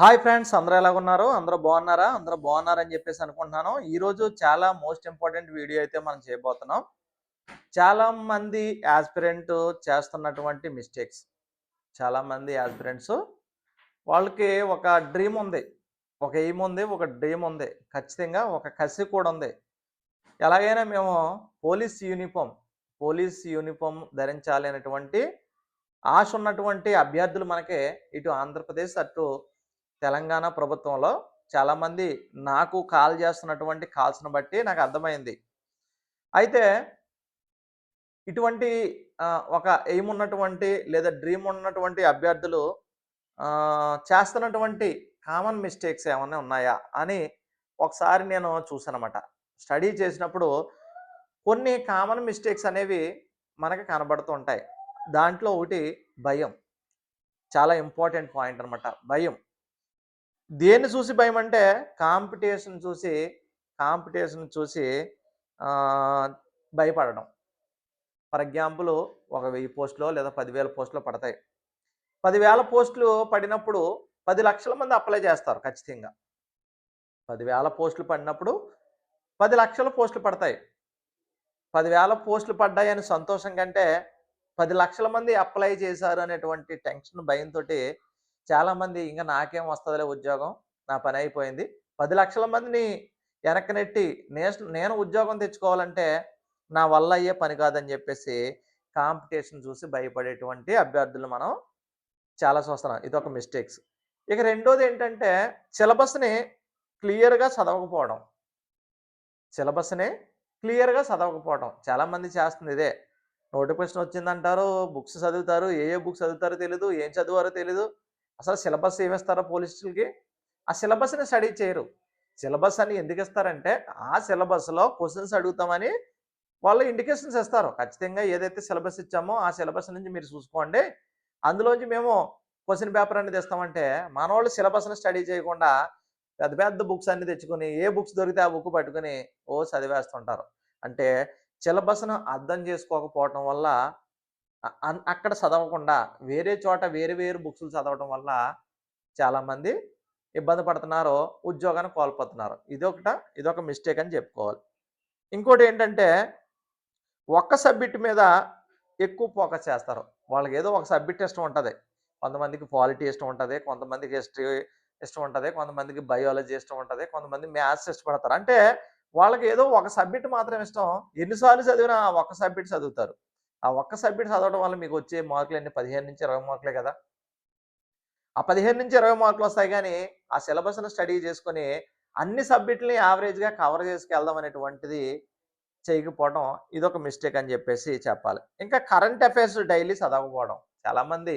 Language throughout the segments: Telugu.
హాయ్ ఫ్రెండ్స్ అందరూ ఎలాగున్నారు అందరూ బాగున్నారా? అందరూ బాగున్నారని చెప్పేసి అనుకుంటున్నాను. ఈరోజు చాలా మోస్ట్ ఇంపార్టెంట్ వీడియో అయితే మనం చేయబోతున్నాం. చాలా మంది యాస్పిరెంట్ చేస్తున్నటువంటి మిస్టేక్స్. చాలా మంది యాస్పిరెంట్స్ వాళ్ళకి ఒక డ్రీమ్ ఉంది. ఒక ఎయిమ్ ఉంది ఒక డ్రీమ్ ఉంది. ఖచ్చితంగా ఒక కసి కూడా ఉంది. ఎలాగైనా మేము పోలీస్ యూనిఫామ్ పోలీస్ యూనిఫామ్ ధరించాలి అనేటువంటి ఆశ ఉన్నటువంటి అభ్యర్థులు మనకి ఇటు ఆంధ్రప్రదేశ్ అటు తెలంగాణ ప్రభుత్వంలో చాలామంది నాకు కాల్ చేస్తున్నటువంటి కాల్స్ను బట్టి నాకు అర్థమైంది. అయితే ఇటువంటి ఒక ఎయిమ్ ఉన్నటువంటి లేదా డ్రీమ్ ఉన్నటువంటి అభ్యర్థులు చేస్తున్నటువంటి కామన్ మిస్టేక్స్ ఏమైనా ఉన్నాయా అని ఒకసారి నేను చూసానమాట స్టడీ చేసినప్పుడు కొన్ని కామన్ మిస్టేక్స్ అనేవి మనకు కనబడుతూ ఉంటాయి. దాంట్లో ఒకటి భయం. చాలా ఇంపార్టెంట్ పాయింట్ అనమాట భయం. దేన్ని చూసి భయం అంటే కాంపిటీషన్ చూసి కాంపిటీషన్ చూసి భయపడడం. ఫర్ ఎగ్జాంపుల్ ఒక వెయ్యి పోస్టులో లేదా పదివేల పోస్టులో పడతాయి. పదివేల పోస్టులు పడినప్పుడు పది లక్షల మంది అప్లై చేస్తారు ఖచ్చితంగా. పదివేల పోస్టులు పడినప్పుడు పది లక్షల పోస్టులు పడతాయి. పదివేల పోస్టులు పడ్డాయని సంతోషం కంటే పది లక్షల మంది అప్లై చేశారు అనేటువంటి టెన్షన్ భయంతో చాలామంది ఇంకా నాకేం వస్తుందిలే ఉద్యోగం నా పని అయిపోయింది. పది లక్షల మందిని వెనక్కి నెట్టి నేను నేను ఉద్యోగం తెచ్చుకోవాలంటే నా వల్ల అయ్యే పని కాదని చెప్పేసి కాంపిటీషన్ చూసి భయపడేటువంటి అభ్యర్థులు మనం చాలా చూస్తున్నాం. ఇది ఒక మిస్టేక్స్. ఇక రెండోది ఏంటంటే సిలబస్ని క్లియర్గా చదవకపోవడం. సిలబస్ని క్లియర్గా చదవకపోవడం. చాలామంది చేస్తుంది ఇదే. నోటిఫికేషన్ వచ్చిందంటారు బుక్స్ చదువుతారు ఏ ఏ బుక్స్ చదువుతారో తెలీదు ఏం చదువారో తెలీదు. అసలు సిలబస్ ఏమిస్తారో పోలీసులకి? ఆ సిలబస్ని స్టడీ చేయరు. సిలబస్ అని ఎందుకు ఇస్తారంటే ఆ సిలబస్లో క్వశ్చన్స్ అడుగుతామని వాళ్ళు ఇండికేషన్స్ ఇస్తారు. ఖచ్చితంగా ఏదైతే సిలబస్ ఇచ్చామో ఆ సిలబస్ నుంచి మీరు చూసుకోండి. అందులోంచి మేము క్వశ్చన్ పేపర్ అనేది ఇస్తామంటే మన వాళ్ళు సిలబస్ని స్టడీ చేయకుండా పెద్ద పెద్ద బుక్స్ అన్ని తెచ్చుకొని ఏ బుక్స్ దొరికితే ఆ బుక్ పట్టుకొని ఓ చదివేస్తుంటారు. అంటే సిలబస్ను అర్థం చేసుకోకపోవటం వల్ల అక్కడ చదవకుండా వేరే చోట వేరే వేరు బుక్స్లు చదవడం వల్ల చాలామంది ఇబ్బంది పడుతున్నారు ఉద్యోగాన్ని కోల్పోతున్నారు. ఇదొకట ఇదొక మిస్టేక్ అని చెప్పుకోవాలి. ఇంకోటి ఏంటంటే ఒక్క సబ్జెక్ట్ మీద ఎక్కువ ఫోకస్ చేస్తారు. వాళ్ళకి ఏదో ఒక సబ్జెక్ట్ ఇష్టం ఉంటుంది. కొంతమందికి పాలిటీ ఇష్టం ఉంటుంది కొంతమందికి హిస్టరీ ఇష్టం ఉంటుంది కొంతమందికి బయాలజీ ఇష్టం ఉంటుంది కొంతమంది మ్యాథ్స్ ఇష్టపడతారు. అంటే వాళ్ళకి ఏదో ఒక సబ్జెక్ట్ మాత్రం ఇష్టం. ఎన్నిసార్లు చదివినా ఒక ఒక్క సబ్జెక్ట్ చదువుతారు. ఆ ఒక్క సబ్జెక్ట్ చదవడం వల్ల మీకు వచ్చే మార్కులు అన్ని పదిహేను నుంచి ఇరవై మార్కులే కదా? ఆ పదిహేను నుంచి ఇరవై మార్కులు వస్తాయి కానీ ఆ సిలబస్ను స్టడీ చేసుకొని అన్ని సబ్జెక్టులని యావరేజ్గా కవర్ చేసుకెళ్దాం అనేటువంటిది చేయకపోవడం ఇదొక మిస్టేక్ అని చెప్పేసి చెప్పాలి. ఇంకా కరెంట్ అఫైర్స్ డైలీ చదవకపోవడం. చాలామంది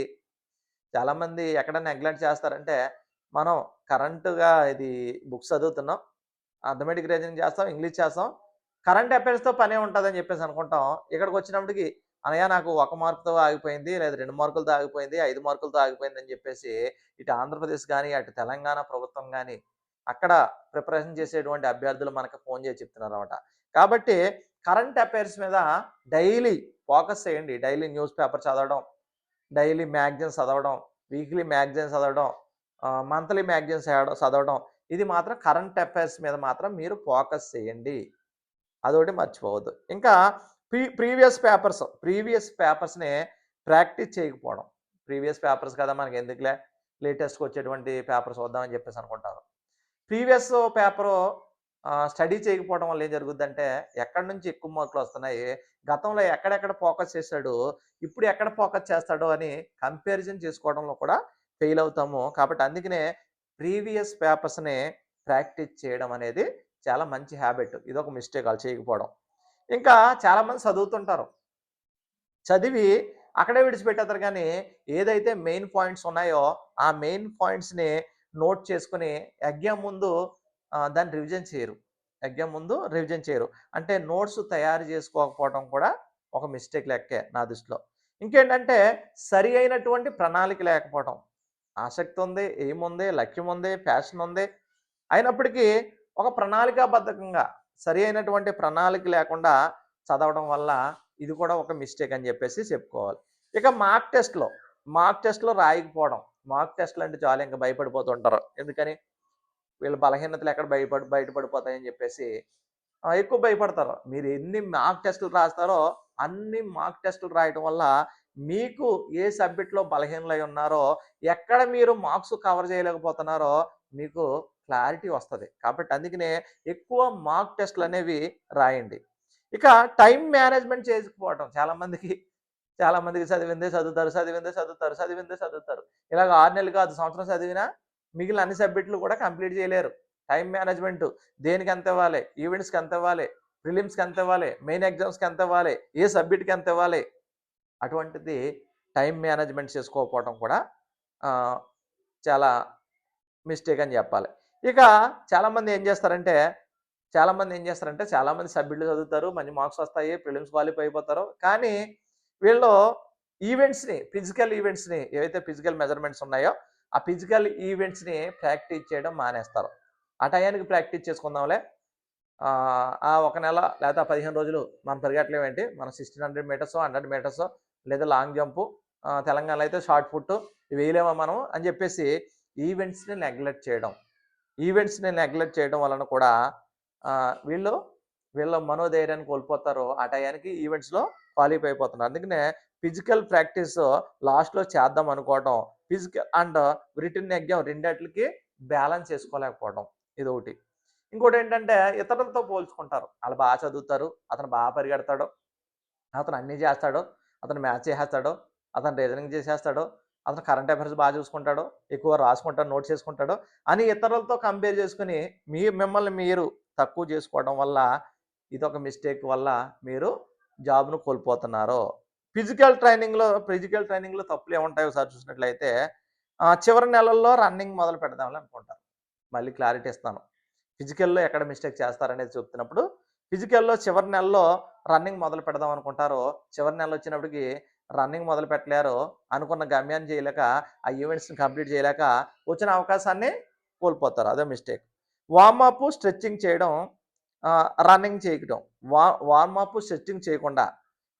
చాలామంది ఎక్కడ నెగ్లెక్ట్ చేస్తారంటే మనం కరెంటుగా ఇది బుక్స్ చదువుతున్నాం అర్థమెటిక్ రీజనింగ్ చేస్తాం ఇంగ్లీష్ చేస్తాం కరెంట్ అఫైర్స్తో పనే ఉంటుందని చెప్పేసి అనుకుంటాం. ఇక్కడికి వచ్చినప్పటికి అనయ్య నాకు ఒక మార్కుతో ఆగిపోయింది లేదా రెండు మార్కులతో ఆగిపోయింది ఐదు మార్కులతో ఆగిపోయింది అని చెప్పేసి ఇటు ఆంధ్రప్రదేశ్ కానీ అటు తెలంగాణ ప్రభుత్వం కానీ అక్కడ ప్రిపరేషన్ చేసేటువంటి అభ్యర్థులు మనకు ఫోన్ చేసి చెప్తున్నారు అనమాట కాబట్టి కరెంట్ అఫైర్స్ మీద డైలీ ఫోకస్ చేయండి. డైలీ న్యూస్ పేపర్ చదవడం డైలీ మ్యాగజైన్స్ చదవడం వీక్లీ మ్యాగజైన్స్ చదవడం మంత్లీ మ్యాగజైన్స్ చదవడం ఇది మాత్రం కరెంట్ అఫైర్స్ మీద మాత్రం మీరు ఫోకస్ చేయండి. అదొకటి మర్చిపోవద్దు. ఇంకా ప్రీ ప్రీవియస్ పేపర్స్ ప్రీవియస్ పేపర్స్ని ప్రాక్టీస్ చేయకపోవడం. ప్రీవియస్ పేపర్స్ కదా మనకి ఎందుకులే? లేటెస్ట్గా వచ్చేటువంటి పేపర్స్ వద్దామని చెప్పేసి అనుకుంటారు. ప్రీవియస్ పేపరు స్టడీ చేయకపోవడం వల్ల ఏం జరుగుద్దంటే ఎక్కడి నుంచి ఎక్కువ మార్కులు వస్తున్నాయి గతంలో ఎక్కడెక్కడ ఫోకస్ చేశాడు ఇప్పుడు ఎక్కడ ఫోకస్ చేస్తాడో అని కంపారిజన్ చేసుకోవడంలో కూడా ఫెయిల్ అవుతాము. కాబట్టి అందుకనే ప్రీవియస్ పేపర్స్ని ప్రాక్టీస్ చేయడం అనేది చాలా మంచి హ్యాబిట్. ఇది ఒక మిస్టేక్ వాళ్ళు చేయకపోవడం. ఇంకా చాలామంది చదువుతుంటారు. చదివి అక్కడే విడిచిపెట్టేస్తారు కానీ ఏదైతే మెయిన్ పాయింట్స్ ఉన్నాయో ఆ మెయిన్ పాయింట్స్ని నోట్ చేసుకుని ఎగ్జామ్ ముందు దాన్ని రివిజన్ చేయరు. ఎగ్జామ్ ముందు రివిజన్ చేయరు. అంటే నోట్స్ తయారు చేసుకోకపోవడం కూడా ఒక మిస్టేక్ లెక్కే నా దృష్టిలో. ఇంకేంటంటే సరి అయినటువంటి ప్రణాళిక లేకపోవడం ఆసక్తి ఉంది ఏముంది లక్ష్యం ఉంది ప్యాషన్ ఉంది. అయినప్పటికీ ఒక ప్రణాళికాబద్ధకంగా సరి అయినటువంటి ప్రణాళిక లేకుండా చదవడం వల్ల ఇది కూడా ఒక మిస్టేక్ అని చెప్పేసి చెప్పుకోవాలి ఇక మార్క్ టెస్ట్లో మార్క్ టెస్ట్లో రాయకపోవడం మార్క్ టెస్ట్‌లు అంటే చాలు ఇంకా భయపడిపోతుంటారు. ఎందుకని? వీళ్ళ బలహీనతలు ఎక్కడ భయపడి బయటపడిపోతాయని చెప్పేసి ఎక్కువ భయపడతారు. మీరు ఎన్ని మాక్ టెస్ట్‌లు రాస్తారో అన్ని మాక్ టెస్ట్‌లు రాయటం వల్ల మీకు ఏ సబ్జెక్ట్‌లో బలహీనలై ఉన్నారో, ఎక్కడ మీరు మార్క్స్ కవర్ చేయలేకపోతున్నారో మీకు క్లారిటీ వస్తుంది కాబట్టి అందుకనే ఎక్కువ మాక్ టెస్ట్‌లనేవి రాయండి. ఇక టైం మేనేజ్‌మెంట్ చేసుకోవటం చాలామందికి చాలామందికి చదివిందే చదువుతారు, చదివిందే చదువుతారు, చదివిందే చదువుతారు. ఇలాగ ఆరు నెలలు కాదు సంవత్సరం చదివినా మిగిలిన అన్ని సబ్జెక్టులు కూడా కంప్లీట్ చేయలేరు. టైం మేనేజ్‌మెంట్ దేనికి ఎంత ఇవ్వాలి? ఈవెంట్స్‌కి ఎంత ఇవ్వాలి? ప్రిలిమ్స్‌కి ఎంత ఇవ్వాలి? మెయిన్ ఎగ్జామ్స్‌కి ఎంత ఇవ్వాలి? ఏ సబ్జెక్ట్‌కి ఎంత ఇవ్వాలి? అటువంటిది టైం మేనేజ్‌మెంట్ చేసుకోకపోవటం కూడా చాలా మిస్టేక్ అని చెప్పాలి. ఇక చాలామంది ఏం చేస్తారంటే, చాలామంది ఏం చేస్తారంటే చాలామంది సభ్యులు చదువుతారు. మంచి మార్క్స్ వస్తాయి. ప్రిలిమ్స్ క్వాలిఫై అయిపోతారు. కానీ వీళ్ళు ఈవెంట్స్‌ని ఫిజికల్ ఈవెంట్స్‌ని ఏవైతే ఫిజికల్ మెజర్‌మెంట్స్ ఉన్నాయో, ఆ ఫిజికల్ ఈవెంట్స్‌ని ప్రాక్టీస్ చేయడం మానేస్తారు. ఆ టయానికి ప్రాక్టీస్ చేసుకుందాంలే. ఆ ఒక నెల లేదా పదిహేను రోజులు మనం పరిగెట్టలేమేంటి? మనం 1600 మీటర్సో, 100 మీటర్సో లేదా లాంగ్ జంపు తెలంగాణలో అయితే షార్ట్ ఫుట్ వేయలేమా మనం అని చెప్పేసి ఈవెంట్స్‌ని నెగ్లెక్ట్ చేయడం. ఈవెంట్స్‌ని నెగ్లెక్ట్ చేయడం వలన కూడా వీళ్ళు వీళ్ళ మనోధైర్యాన్ని కోల్పోతారు. ఆ టయానికి ఈవెంట్స్‌లో క్వాలిఫై అయిపోతున్నారు. అందుకనే ఫిజికల్ ప్రాక్టీస్ లాస్ట్‌లో చేద్దాం అనుకోవటం. ఫిజికల్ అండ్ రిటర్న్ ఎగ్జామ్ రెండిట్లకి బ్యాలెన్స్ చేసుకోలేకపోవడం ఇదొకటి. ఇంకోటేంటంటే ఇతరులతో పోల్చుకుంటారు. వాళ్ళు బాగా చదువుతారు. అతను బాగా పరిగెడతాడు. అతను అన్నీ చేస్తాడు. అతను మ్యాచ్ చేసేస్తాడు. అతను రీజనింగ్ చేసేస్తాడు. అతను కరెంట్ అఫైర్స్ బాగా చూసుకుంటాడో ఎక్కువ రాసుకుంటాడు. నోట్ చేసుకుంటాడో అని ఇతరులతో కంపేర్ చేసుకుని మీ మిమ్మల్ని మీరు తక్కువ చేసుకోవడం వల్ల ఇదొక మిస్టేక్ వల్ల మీరు జాబ్‌ను కోల్పోతున్నారు. ఫిజికల్ ట్రైనింగ్‌లో ఫిజికల్ ట్రైనింగ్‌లో తప్పులు ఏముంటాయో ఒకసారి చూసినట్లయితే చివరి నెలల్లో రన్నింగ్ మొదలు పెడదామని అనుకుంటారు. మళ్ళీ క్లారిటీ ఇస్తాను. ఫిజికల్‌లో ఎక్కడ మిస్టేక్ చేస్తారనేది చెప్తున్నప్పుడు ఫిజికల్‌లో చివరి నెలలో రన్నింగ్ మొదలు పెడదాం అనుకుంటారు. చివరి నెల వచ్చినప్పటికి రన్నింగ్ మొదలు పెట్టలేరు. అనుకున్న గమ్యాన్ని చేయలేక, ఆ ఈవెంట్స్‌ని కంప్లీట్ చేయలేక వచ్చిన అవకాశాన్ని కోల్పోతారు. అదే మిస్టేక్. వార్మ్ అప్, చేయడం రన్నింగ్ చేయడం. వా వార్మ్ అప్, చేయకుండా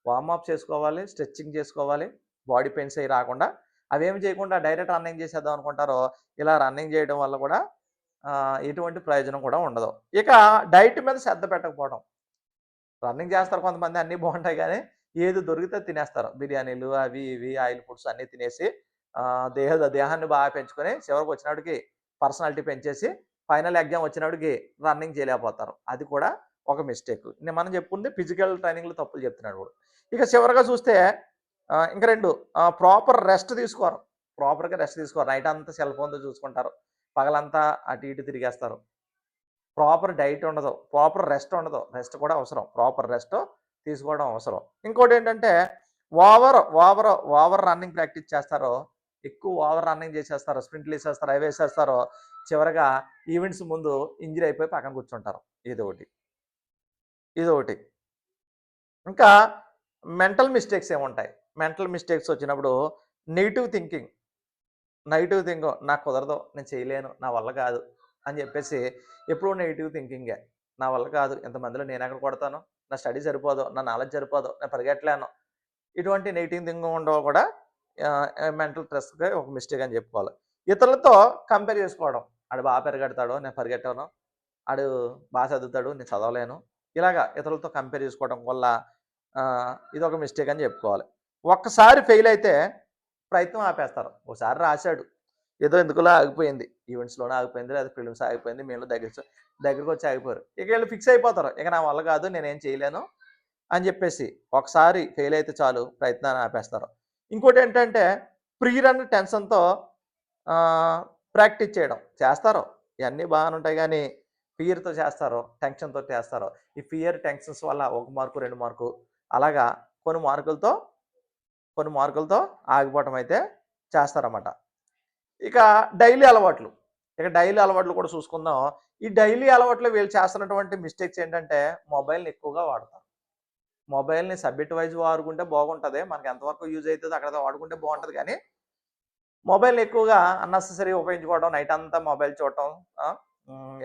వార్మప్ చేసుకోవాలి. స్ట్రెచ్చింగ్ చేసుకోవాలి. బాడీ పెయిన్స్ అవి రాకుండా అవేమి చేయకుండా డైరెక్ట్ రన్నింగ్ చేసేద్దాం అనుకుంటారో ఇలా రన్నింగ్ చేయడం వల్ల కూడా ఎటువంటి ప్రయోజనం కూడా ఉండదు. ఇక డైట్ మీద శ్రద్ధ పెట్టకపోవడం. రన్నింగ్ చేస్తారు కొంతమంది అన్నీ బాగుంటాయి కానీ ఏది దొరికితే తినేస్తారు. బిర్యానీలు అవి ఇవి ఆయిల్ ఫుడ్స్ అన్నీ తినేసి దేహ దేహాన్ని బాగా పెంచుకొని చివరికి వచ్చినప్పటికి పర్సనాలిటీ పెంచేసి ఫైనల్ ఎగ్జామ్ వచ్చినప్పటికి రన్నింగ్ చేయలేకపోతారు. అది కూడా ఒక మిస్టేక్. నేను మనం చెప్పుకుంది ఫిజికల్ ట్రైనింగ్‌లో తప్పులు చెప్తున్నాడు ఇక చివరిగా చూస్తే ఇంకా రెండు ప్రాపర్ రెస్ట్ తీసుకోరు. ప్రాపర్‌గా రెస్ట్ తీసుకోరు. నైట్ అంతా సెల్ ఫోన్‌తో చూసుకుంటారు. పగలంతా అటు ఇటు తిరిగేస్తారు. ప్రాపర్ డైట్ ఉండదు. ప్రాపర్ రెస్ట్ ఉండదు. రెస్ట్ కూడా అవసరం. ప్రాపర్ రెస్ట్ తీసుకోవడం అవసరం. ఇంకోటేంటంటే over over over running practice చేస్తారు. ఎక్కువ ఓవర్ రన్నింగ్ చేసేస్తారు. స్ప్రింట్లు వేసేస్తారు అవి వేసేస్తారో చివరగా ఈవెంట్స్ ముందు ఇంజరీ అయిపోయి పక్కన కూర్చుంటారు. ఇదొకటి. ఇదొకటి. ఇంకా మెంటల్ మిస్టేక్స్ ఏముంటాయి? మెంటల్ మిస్టేక్స్ వచ్చినప్పుడు నెగిటివ్ థింకింగ్. నెగిటివ్ థింక్ నాకు కుదరదు. నేను చేయలేను. నా వల్ల కాదు. అని చెప్పేసి ఎప్పుడూ నెగిటివ్ థింకింగే. నా వల్ల కాదు. ఇంతమందిలో ఎక్కడ కొడతాను? నా స్టడీ సరిపోదు. నా నాలెడ్జ్ సరిపోదు. నేను పరిగెట్టలేను. ఇటువంటి నెగిటివ్ థింకింగ్ ఉండవు కూడా మెంటల్ స్ట్రెస్‌గా ఒక మిస్టేక్ అని చెప్పుకోవాలి. ఇతరులతో కంపేర్ చేసుకోవడం. ఆడు బాగా పరిగెడతాడు. నేను పరిగెట్టను. ఆడు బాగా చదువుతాడు. నేను చదవలేను. ఇలాగా ఇతరులతో కంపేర్ చేసుకోవడం వల్ల ఇది ఇదొక మిస్టేక్ అని చెప్పుకోవాలి. ఒక్కసారి ఫెయిల్ అయితే ప్రయత్నం ఆపేస్తారు. ఒకసారి రాశాడు ఏదో ఎందుకులో ఆగిపోయింది. ఈవెంట్స్‌లోనే ఆగిపోయింది. లేదా ఫిల్మ్స్ ఆగిపోయింది. మేము దగ్గర దగ్గరకొచ్చి ఆగిపోయారు. ఇక వీళ్ళు ఫిక్స్ అయిపోతారు. ఇక నా వల్ల కాదు. నేనేం చేయలేను అని చెప్పేసి ఒకసారి ఫెయిల్ అయితే చాలు ప్రయత్నాన్ని ఆపేస్తారు. ఇంకోటి ఏంటంటే ప్రీ రన్ టెన్షన్‌తో ప్రాక్టీస్ చేయడం. చేస్తారు. ఇవన్నీ బాగానే ఉంటాయి కానీ ఫియర్‌తో చేస్తారు. టెన్షన్‌తో చేస్తారు. ఈ ఫియర్, టెన్షన్స్ వల్ల ఒక మార్కు, రెండు మార్కు అలాగా కొన్ని మార్కులతో కొన్ని మార్కులతో ఆగిపోవటం అయితే చేస్తారన్నమాట. ఇక డైలీ అలవాట్లు. ఇక డైలీ అలవాట్లు కూడా చూసుకుందాం. ఈ డైలీ అలవాట్లు వీళ్ళు చేస్తున్నటువంటి మిస్టేక్స్ ఏంటంటే మొబైల్‌ని ఎక్కువగా వాడతారు. మొబైల్‌ని సబ్జెక్ట్ వైస్ వాడుకుంటే బాగుంటది. మనకి ఎంతవరకు యూజ్ అవుతుంది అక్కడ వాడుకుంటే బాగుంటుంది కానీ మొబైల్‌ని ఎక్కువగా అన్నెసరీ ఉపయోగించుకోవడం. నైట్ అంతా మొబైల్ చూడటం.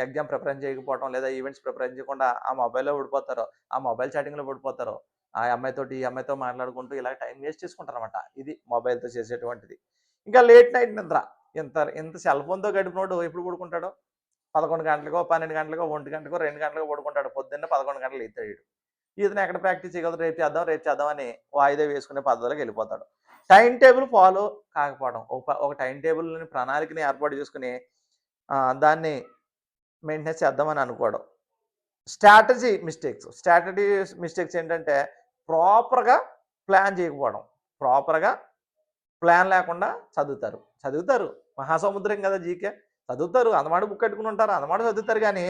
ఎగ్జామ్ ప్రిపరెన్స్ చేయకపోవడం లేదా ఈవెంట్స్ ప్రిపరెన్స్ చేయకుండా ఆ మొబైల్‌లో పడిపోతారు. ఆ మొబైల్ చాటింగ్‌లో పడిపోతారు. ఆ అమ్మాయితోటి, ఈ అమ్మాయితో మాట్లాడుకుంటూ ఇలా టైం వేస్ట్ చేసుకుంటారు అనమాట ఇది మొబైల్‌తో చేసేటువంటిది. ఇంకా లేట్ నైట్ నిద్ర ఇంత ఇంత సెల్ ఫోన్తో గడిపినోడు ఎప్పుడు పడుకుంటాడు? పదకొండు గంటలకో పన్నెండు గంటలకో ఒంటి గంటకో రెండు గంటలకో పడుకుంటాడు. పొద్దున్న పదకొండు గంటలు ఎత్తాడు ఈతను ఎక్కడ ప్రాక్టీస్ చేయగలదు రేపు చేద్దాం రేపు చేద్దామని వాయిదా వేసుకునే పద్ధతిలోకి వెళ్ళిపోతాడు. టైం టేబుల్ ఫాలో కాకపోవడం ఒక ఒక టైం టేబుల్ని ప్రణాళికని ఏర్పాటు చేసుకుని దాన్ని మెయింటెనెన్స్ చేద్దామని అనుకోవడం. Strategy mistakes. స్ట్రాటజీ మిస్టేక్స్ ఏంటంటే ప్రాపర్గా ప్లాన్ చేయకపోవడం. ప్రాపర్గా ప్లాన్ లేకుండా చదువుతారు. చదువుతారు. మహాసముద్రం కదా జీకే. చదువుతారు అందమాట బుక్ కట్టుకుని ఉంటారు అందమాట చదువుతారు కానీ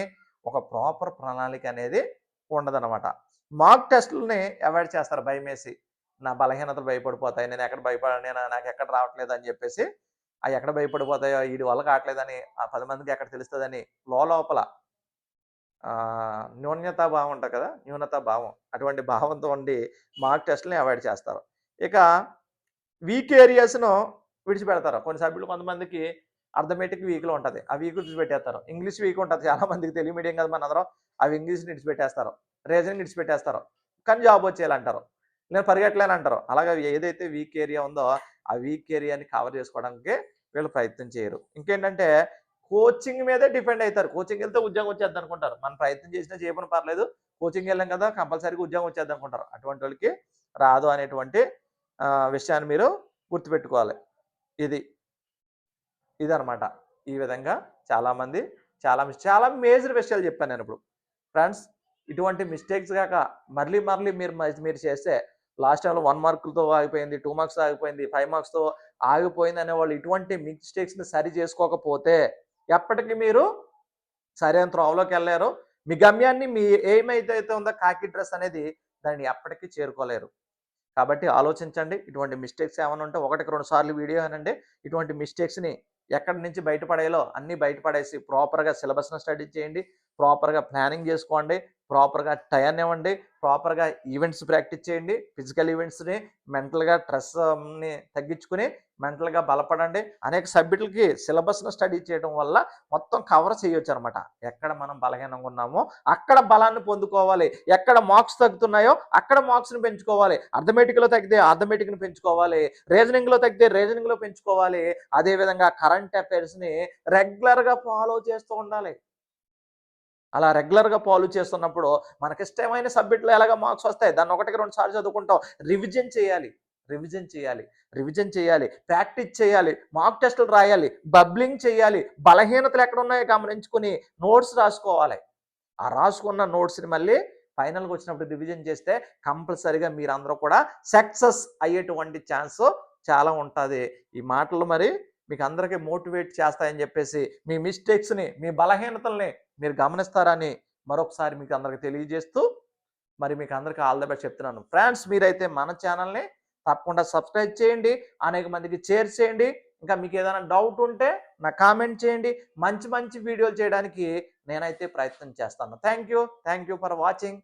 ఒక ప్రాపర్ ప్రణాళిక అనేది ఉండదన్నమాట. మార్క్ టెస్టులని అవాయిడ్ చేస్తారు భయం వేసి నా బలహీనతలు భయపడిపోతాయి నేను ఎక్కడ భయపడ నేను నాకు ఎక్కడ రావట్లేదు అని చెప్పేసి అవి ఎక్కడ భయపడిపోతాయో వీడి వల్ల కావట్లేదని ఆ పది మందికి ఎక్కడ తెలుస్తుందని లోపల ఆ, న్యూన్యతా భావం ఉంటుంది కదా న్యూనతా భావం అటువంటి భావంతో ఉండి మార్క్ టెస్ట్ని అవాయిడ్ చేస్తారు. ఇక వీక్ ఏరియాస్ను విడిచిపెడతారు. కొన్ని సభ్యులు కొంతమందికి అర్థమెటిక్ వీక్లో ఉంటుంది. ఆ వీక్ విడిచిపెట్టేస్తారు. ఇంగ్లీష్ వీక్ ఉంటుంది. చాలా మందికి తెలుగు మీడియం కదా మన అందరం అవి ఇంగ్లీష్ని విడిచిపెట్టేస్తారు. రీజనింగ్ విడిచిపెట్టేస్తారు. కానీ జాబ్ వచ్చేయాలంటారు. నేను పరిగెట్టలేని అంటారు అలాగే ఏదైతే వీక్ ఏరియా ఉందో ఆ వీక్ ఏరియాని కవర్ చేసుకోవడానికి వీళ్ళు ప్రయత్నం చేయరు. ఇంకేంటంటే కోచింగ్ మీదే డిపెండ్ అవుతారు కోచింగ్ వెళ్తే ఉద్యోగం వచ్చేద్ది అనుకుంటారు. మనం ప్రయత్నం చేసినా చేయమని పర్లేదు. కోచింగ్ వెళ్ళాం కదా కంపల్సరీగా ఉద్యోగం వచ్చేద్ది అనుకుంటారు. అటువంటి వాళ్ళకి రాదు అనేటువంటి విషయాన్ని మీరు గుర్తుపెట్టుకోవాలి. ఇది. ఇదనమాట ఈ విధంగా చాలామంది చాలా చాలా మేజర్ విషయాలు చెప్పాను నేను ఇప్పుడు. ఫ్రెండ్స్ ఇటువంటి మిస్టేక్స్ కాక మళ్ళీ మళ్ళీ మీరు మ- మీరు చేస్తే లాస్ట్ టైంలో వన్ మార్కులతో ఆగిపోయింది టూ మార్క్స్ ఆగిపోయింది ఫైవ్ మార్క్స్తో ఆగిపోయింది అనే వాళ్ళు ఇటువంటి మిస్టేక్స్ని సరి చేసుకోకపోతే ఎప్పటికీ మీరు సరైన త్రోవలోకి వెళ్ళారు మీ గమ్యాన్ని మీ ఏమైతే అయితే ఉందో కాకి డ్రెస్ అనేది దాన్ని ఎప్పటికీ చేరుకోలేరు. కాబట్టి ఆలోచించండి. ఇటువంటి మిస్టేక్స్ ఏమైనా ఉంటే ఒకటికి రెండు సార్లు వీడియో అనండి ఇటువంటి మిస్టేక్స్ని ఎక్కడి నుంచి బయటపడేయాలో అన్నీ బయటపడేసి ప్రాపర్గా సిలబస్ని స్టడీ చేయండి. ప్రాపర్గా ప్లానింగ్ చేసుకోండి. ప్రాపర్గా టైం ఇవ్వండి ప్రాపర్గా ఈవెంట్స్ ప్రాక్టీస్ చేయండి ఫిజికల్ ఈవెంట్స్ని మెంటల్గా స్ట్రెస్ని తగ్గించుకుని మెంటల్గా బలపడండి. అనేక సబ్జెక్టులకి సిలబస్ను స్టడీ చేయడం వల్ల మొత్తం కవర్ చేయొచ్చు అనమాట ఎక్కడ మనం బలహీనంగా ఉన్నామో అక్కడ బలాన్ని పొందుకోవాలి. ఎక్కడ మార్క్స్ తగ్గుతున్నాయో అక్కడ మార్క్స్ని పెంచుకోవాలి. అర్థమెటిక్లో తగ్గితే అర్థమెటిక్ని పెంచుకోవాలి. రీజనింగ్లో తగ్గితే రీజనింగ్లో పెంచుకోవాలి. అదేవిధంగా కరెంట్ అఫైర్స్ని రెగ్యులర్గా ఫాలో చేస్తూ ఉండాలి. అలా రెగ్యులర్గా ఫాలో చేస్తున్నప్పుడు మనకిష్టమైన సబ్జెక్టులో ఎలాగ మార్క్స్ వస్తాయి? దాన్ని ఒకటికి రెండు సార్లు చదువుకుంటాం. రివిజన్ చేయాలి. రివిజన్ చేయాలి. రివిజన్ చేయాలి. ప్రాక్టీస్ చేయాలి. మాక్ టెస్టులు రాయాలి. బబ్లింగ్ చేయాలి. బలహీనతలు ఎక్కడ ఉన్నాయో గమనించుకుని నోట్స్ రాసుకోవాలి. ఆ రాసుకున్న నోట్స్ని మళ్ళీ ఫైనల్కి వచ్చినప్పుడు రివిజన్ చేస్తే కంపల్సరీగా మీరందరూ కూడా సక్సెస్ అయ్యేటువంటి ఛాన్స్ చాలా ఉంటుంది. ఈ మాటలు మరి మీకు అందరికీ మోటివేట్ చేస్తాయని చెప్పేసి మీ మిస్టేక్స్ని మీ బలహీనతల్ని మీరు గమనిస్తారని మరొకసారి మీకు అందరికి తెలియజేస్తూ మరి మీకు అందరికీ ఆల్ ద బెస్ట్ చెప్తున్నాను. ఫ్రెండ్స్ మీరైతే మన ఛానల్ని తప్పకుండా సబ్స్క్రైబ్ చేయండి అనేక మందికి షేర్ చేయండి. ఇంకా మీకు ఏదైనా డౌట్ ఉంటే నా కామెంట్ చేయండి. మంచి మంచి వీడియోలు చేయడానికి నేనైతే ప్రయత్నం చేస్తాను. Thank you. Thank you for watching.